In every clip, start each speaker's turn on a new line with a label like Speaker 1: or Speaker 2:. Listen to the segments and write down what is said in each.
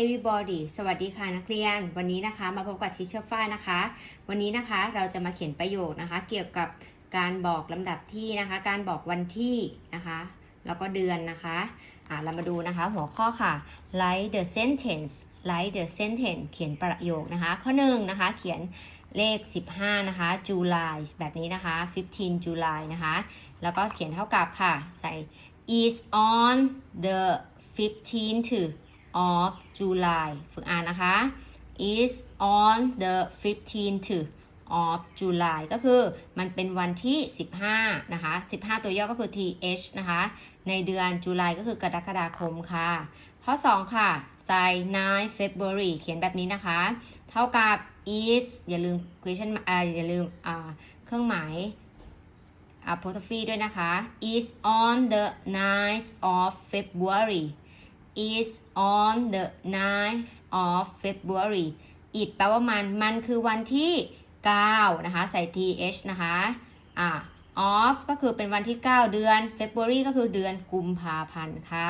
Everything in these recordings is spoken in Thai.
Speaker 1: everybody สวัสดีค่ะนักเรียน วันนี้นะคะมาพบกับทิชเชอร์ฝ้ายนะคะ วันนี้นะคะเราจะมาเขียนประโยคนะคะ เกี่ยวกับการบอกลำดับที่นะคะ การบอกวันที่นะคะ แล้วก็เดือนนะคะอะเรามาดูนะคะหัวข้อค่ะ write the sentence write the sentence เขียนประโยคนะคะ ข้อหนึ่งนะคะ เขียนเลข 15 นะคะ July แบบนี้นะคะ 15 July นะคะ แล้วก็เขียนเท่ากับค่ะ ใส่ is on the 15th of July ฝึกอ่านนะคะ is on the 15th of July ก็คือมันเป็นวันที่ 15 นะคะ 15 ตัวย่อก็คือ th นะคะ ในเดือนจุลายก็คือกรกฎาคมค่ะ ข้อ 2 ค่ะใส่9 February เขียนแบบนี้นะคะ เท่ากับ is อย่าลืม question อ่าอย่าลืมอ่าเครื่องหมาย apostrophe ด้วยนะคะ is on the 9th of February is on the 9th of February it แปลว่ามัน มันคือวันที่ 9 นะคะ ใส่ th นะคะ อ่า off ก็คือเป็นวันที่ 9 เดือน February ก็คือเดือนกุมภาพันธ์ค่ะ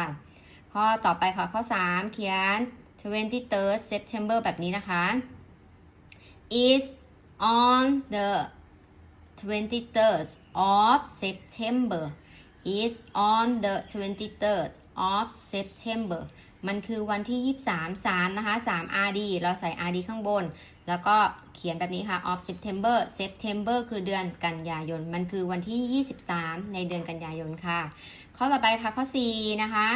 Speaker 1: ข้อต่อไปค่ะ ข้อ 3 เขียน 23rd September แบบนี้นะคะ is on the 23rd of September is on the 23rd of September มันคือวันที่ 23 3 นะคะ 3 RD เราใส่ RD ข้างบน แล้วก็เขียนแบบนี้ค่ะ of September September คือเดือนกันยายน มันคือวันที่ 23 ในเดือนกันยายนค่ะ ข้อต่อไปค่ะข้อ 4 นะคะ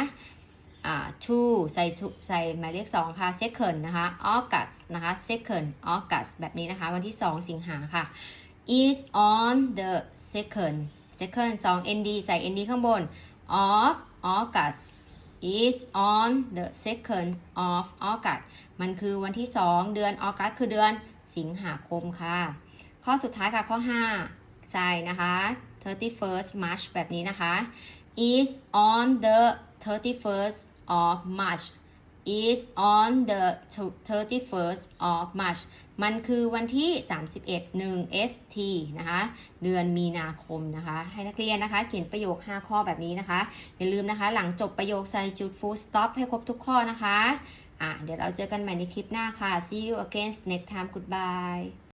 Speaker 1: อ่า to ใส่ใส่หมายเลข2ค่ะ second นะคะ August นะคะ second August แบบนี้นะคะ วันที่ 2 สิงหาค่ะ is on the second second 2 nd ใส่ nd ข้างบน of August is on the second of August มันคือวันที่ 2 เดือนออกัสคือเดือนสิงหาคมค่ะ ข้อสุดท้ายค่ะข้อ 5 ใส่นะคะ 31st March แบบนี้นะคะ is on the 31st of March is on the 31st of March มันคือวันที่ 31 1 st นะคะ เดือนมีนาคมนะคะ ให้นักเรียนนะคะ เขียนประโยค 5 ข้อแบบนี้นะคะ อย่าลืมนะคะ หลังจบประโยคใส่จุด full stop ให้ครบทุกข้อนะคะ อะ เดี๋ยวเราเจอกันใหม่ในคลิปหน้าค่ะ see you again next time goodbye